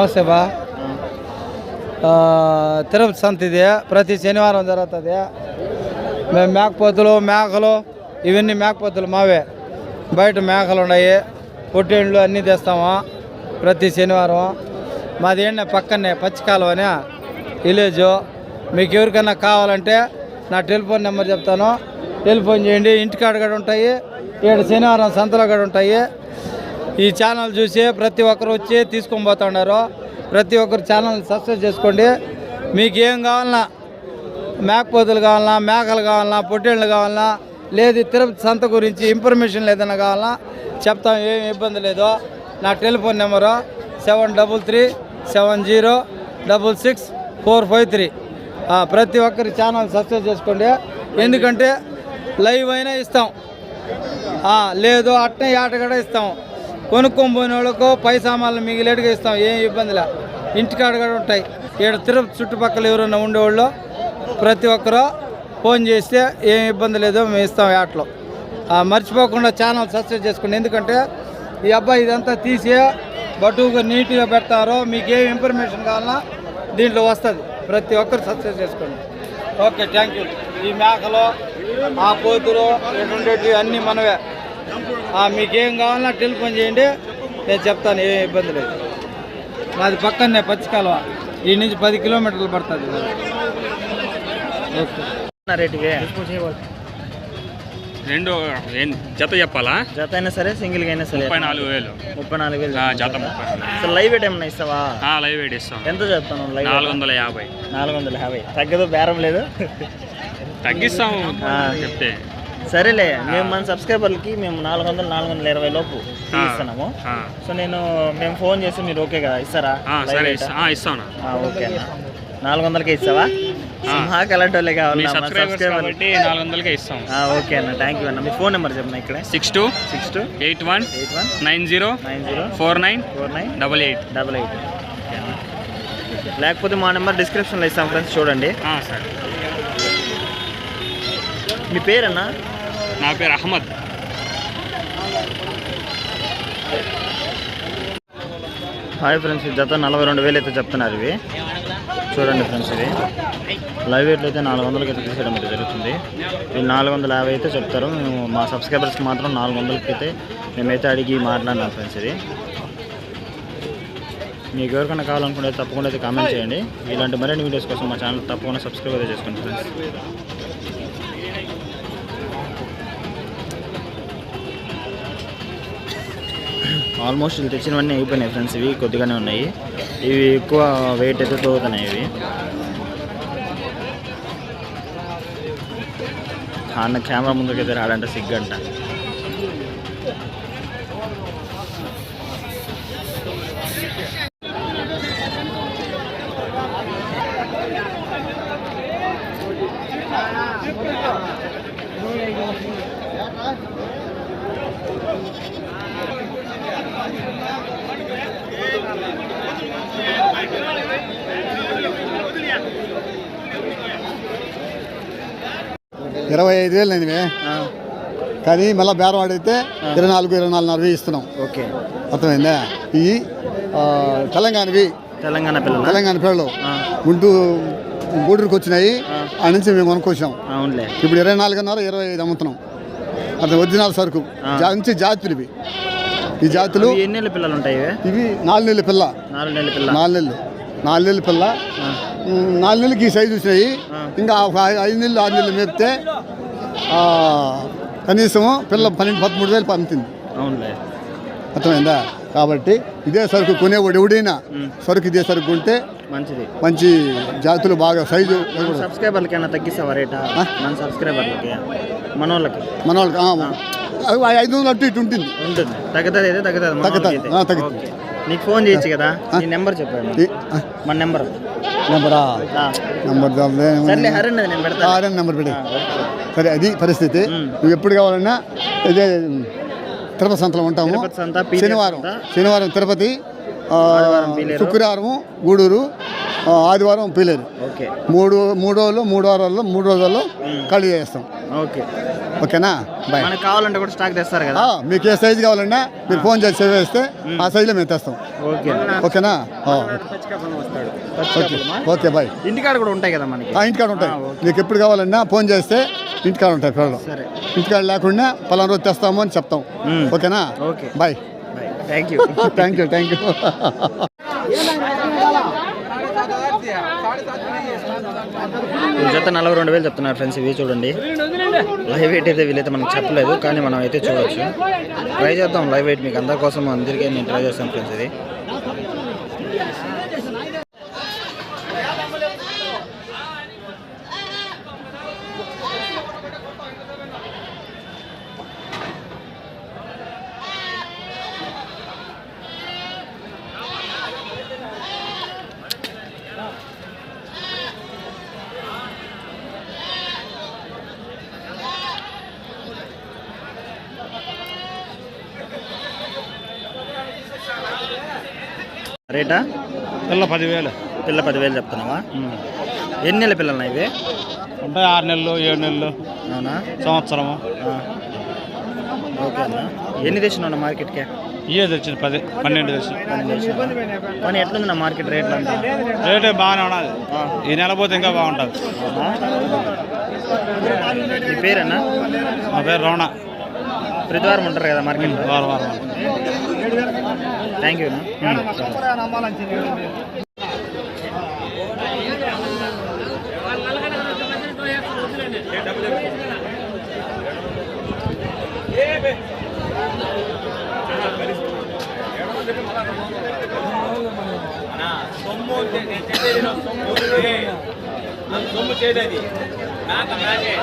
నమస్తే బా తిరుపతి సంత ఇది ప్రతి శనివారం జరుగుతుంది మేము మేకపోతులు మేకలు ఇవన్నీ మేకపోతులు మావే బయట మేకలు ఉన్నాయి పొట్టేళ్ళు అన్నీ తెస్తాము ప్రతి శనివారం మాది ఏంటనే పక్కనే పచ్చికాలవనే విలేజు విలేజ్ మీకు ఎవరికైనా కావాలంటే నా టెలిఫోన్ నెంబర్ చెప్తాను టెలిఫోన్ చేయండి ఇంటికాడ కూడా ఉంటాయి ఏడు శనివారం సంతలో కూడా ఉంటాయి ఈ ఛానల్ చూసి ప్రతి ఒక్కరు వచ్చి తీసుకొని పోతున్నారు. ప్రతి ఒక్కరు ఛానల్ సబ్స్క్రైబ్ చేసుకోండి. మీకు ఏం కావాలన్నా మేకపోతులు కావాలన్నా మేకలు కావాలన్నా పొట్టేళ్ళు కావాలన్నా లేదు తిరుపతి సంత గురించి ఇన్ఫర్మేషన్ ఏదైనా కావాలన్నా చెప్తాం ఏం ఇబ్బంది లేదు. నా telephone number seven double three seven zero double six four five three. ప్రతి ఒక్కరి ఛానల్ సబ్స్క్రైబ్ చేసుకోండి. ఎందుకంటే లైవ్ అయినా ఇస్తాం. లేదు అట్నే ఆట కూడా ఇస్తాం. కొనుక్కొని పోయిన వాళ్ళకు పై సామాన్లు మిగిలేటుగా ఇస్తాం ఏం ఇబ్బందిలే. ఇంటికాడ కూడా ఉంటాయి. ఇక్కడ తిరుపతి చుట్టుపక్కల ఎవరైనా ఉండేవాళ్ళు ప్రతి ఒక్కరూ ఫోన్ చేస్తే ఏం ఇబ్బంది లేదో మేము ఇస్తాం ఆటలో మర్చిపోకుండా ఛానల్ సబ్స్క్రైబ్ చేసుకోండి. ఎందుకంటే ఈ అబ్బాయి ఇదంతా తీసి బటువుగా నీట్గా పెడతారో మీకు ఏం ఇన్ఫర్మేషన్ కావాలన్నా దీంట్లో వస్తుంది. ప్రతి ఒక్కరు సబ్స్క్రైబ్ చేసుకోండి. Okay thank you. ఈ మేకలు ఆ పోతులు ఇక్కడ ఉండేటివి అన్నీ మనవే. మీకేం కావాలన్నా టెలిఫోన్ చేయండి. నేను చెప్తాను ఏం ఇబ్బంది లేదు. మాది పక్కనే పచ్చి కాలువ. ఈ నుంచి పది కిలోమీటర్లు పడుతుంది. ఓకే. రెండు జత చెప్పాలా? జత అయినా సరే సింగిల్ అయినా సరే. ముప్పై నాలుగు వేలు. ముప్పై నాలుగు వేలు ఆ, జత ముప్పై. అసలు లైవ్ రేట్ ఏమన్నా ఇస్తావా? ఆ, లైవ్ వెయిట్ ఇస్తాం. ఎంత చెప్తాను? లైవ్ నాలుగు వందల యాభై. నాలుగు వందల యాభై. తగ్గదు బేరం లేదు. తగ్గిస్తాం ఆ. చెప్తే. సరేలే మేము మన సబ్స్క్రైబర్లకి మేము నాలుగు వందలు నాలుగు వందల ఇరవై లోపు ఇస్తున్నాము. సో నేను మేము ఫోన్ చేసి మీరు ఓకే కదా ఇస్తారా? ఇస్తాను ఓకే అన్న. నాలుగు వందలకే ఇస్తావా? మాకు అలాంటి వాళ్ళే కావాలి? నాలుగు వందలకే ఇస్తాం. ఓకే అన్న. థ్యాంక్ యూ అన్న. మీ ఫోన్ నెంబర్ చెప్పిన ఇక్కడ? Six two six two eight one eight one nine zero nine zero four nine four nine double eight. Double eight. లేకపోతే మా నెంబర్ డిస్క్రిప్షన్లో ఇస్తాం ఫ్రెండ్స్ చూడండి. సరే. మీ పేరన్నా? నా పేరు అహ్మద్. హాయ్ ఫ్రెండ్స్ జత నలభై రెండు వేలు అయితే చెప్తున్నారు ఇవి. చూడండి ఫ్రెండ్స్ ఇవి. లైవ్ రేట్లు అయితే నాలుగు వందలకి అయితే తీసేయడం అయితే జరుగుతుంది. వీళ్ళు నాలుగు వందల యాభై అయితే చెప్తారు. మేము మా సబ్స్క్రైబర్స్కి మాత్రం నాలుగు వందలకి అయితే మేమైతే అడిగి మాట్లాడినాం ఫ్రెండ్స్ ఇది మీకు ఎవరికైనా కావాలనుకుంటే తప్పకుండా అయితే కామెంట్ చేయండి. ఇలాంటి మరిన్ని వీడియోస్ కోసం మా ఛానల్ తప్పకుండా సబ్స్క్రైబ్ అయితే చేసుకోండి ఫ్రెండ్స్. ఆల్మోస్ట్ వీళ్ళు తెచ్చినవన్నీ అయిపోయినాయి ఫ్రెండ్స్. ఇవి కొద్దిగానే ఉన్నాయి. ఇవి ఎక్కువ వెయిట్ అయితే తోగుతున్నాయి ఇవి. అన్న కెమెరా ముందుకైతే రాడంట సిగ్గంట. ఇరవై ఐదు వేలు అయినవే కానీ మళ్ళీ బేరం ఆడితే ఇరవై నాలుగు ఇరవై నాలుగున్నర వెయ్యి ఇస్తున్నాం. ఓకే. అర్థమైందా? ఇవి ఆ, తెలంగాణవి. తెలంగాణ పిల్లలు? తెలంగాణ పిల్లలు. గుంటూరు గూడూరుకి వచ్చినాయి. ఆ. నుంచి మేము కొనుక్కొచ్చాం ఇప్పుడు ఇరవై నాలుగున్నర ఇరవై ఐదు అమ్ముతున్నాం. అది ఒరిజినల్ సరుకు. జా- మంచి జాతులు ఇవి ఈ జాతులు ఎన్ని నెలల పిల్లలు ఉంటాయి ఇవి? నాలుగు నెలల పిల్ల. నాలుగు నెలల పిల్ల. నాలుగు నెలలు. నాలుగు నెలల పిల్ల. నాలుగు నెలలకి ఈ సైజు వచ్చినాయి ఇంకా ఐదు నెలలు ఆరు నెలలు మేపితే కనీసం పిల్ల పన్నెండు పదమూడు వేలు పంపుతుంది అర్థమైందా? కాబట్టి ఇదే సరుకు కొనేవాడు ఎవడైనా సరుకు ఇదే సరుకు ఉంటే మంచిది. మంచి జాతులు బాగా సైజు మన సబ్స్క్రైబర్లకి ఏమైనా తగ్గిస్తావా రేటా? మన సబ్స్క్రైబర్లకి మన వాళ్ళకి మన వాళ్ళకి ఆ, అవి ఐదు వందలు అటు ఇటు ఉంటుంది. ఉంటుంది. తగ్గుతుంది అయితే తగ్గుతుంది. నీకు ఫోన్ చేయొచ్చు కదా? నీ నెంబర్ చెప్పాను ఆ, మన నెంబర్. నెంబరా? నెంబర్ సర్లే హరి అన్నది నేను పెడతా. RN number okay. సరే అది పరిస్థితి. నువ్వు ఎప్పుడు కావాలన్నా ఇదే తిరుపతి సంతలో ఉంటాము. శనివారం. శనివారం తిరుపతి. శుక్రవారం గూడూరు ఆదివారం పీలేరు. ఓకే. మూడు మూడు రోజులు మూడు వారాల్లో మూడు రోజుల్లో ఖాళీ చేస్తాం. ఓకే. ఓకేనా? బాయ్. మనకు కావాలంటే కూడా స్టాక్ తెస్తారు కదా? ఆ, మీకు ఏ సైజు కావాలన్నా మీరు ఫోన్ చేసి సేవ్ చేస్తే ఆ సైజులో మేము తెస్తాం. ఓకే. ఓకేనా? ఆ, ఓకే. Okay bye. ఇంటికాడ కూడా ఉంటాయి కదా మనకి? ఆ, ఇంటికాడ ఉంటాయి. మీకు ఎప్పుడు కావాలన్నా ఫోన్ చేస్తే ఇంటికాడ ఉంటాయి పిల్లలు. సరే. ఇంటికాడ లేకుండా పలానా రోజు తెస్తాము అని చెప్తాం. ఓకేనా? Okay. Bye. Thank you thank you thank you జత నలభై రెండు వేలు చెప్తున్నారు ఫ్రెండ్స్ ఇవి చూడండి. లైవ్ వెయిట్ అయితే వీలైతే మనకు చెప్పలేదు కానీ మనం అయితే చూడొచ్చు. ట్రై చేద్దాం లైవ్ వెయిట్ మీకు అందరి కోసం అందరికీ నేను ట్రై చేస్తాను ఫ్రెండ్స్ ఇది. రేటా? పిల్ల పదివేలు. పిల్ల పదివేలు చెప్తున్నావా? ఎన్ని నెలల పిల్లలు ఇవి? ఉంటాయి ఆరు నెలలు ఏడు నెలలు. అవునా? సంవత్సరము. ఓకే అన్న. ఎన్ని తెచ్చినావు మార్కెట్కి? ఇయే తెచ్చింది పది పన్నెండు తెచ్చింది? కానీ ఎట్లుంది నా మార్కెట్ రేట్లు అంతా? రేటే బాగానే ఉన్నది. ఈ నెల పోతే ఇంకా బాగుంటుంది? నీ పేరన్నా మా పేరు రమణ. ప్రతి వారం ఉంటారు కదా మార్కెట్ వారం వారం థ్యాంక్ యూ సొమ్ము చేసేది నాకు నాకే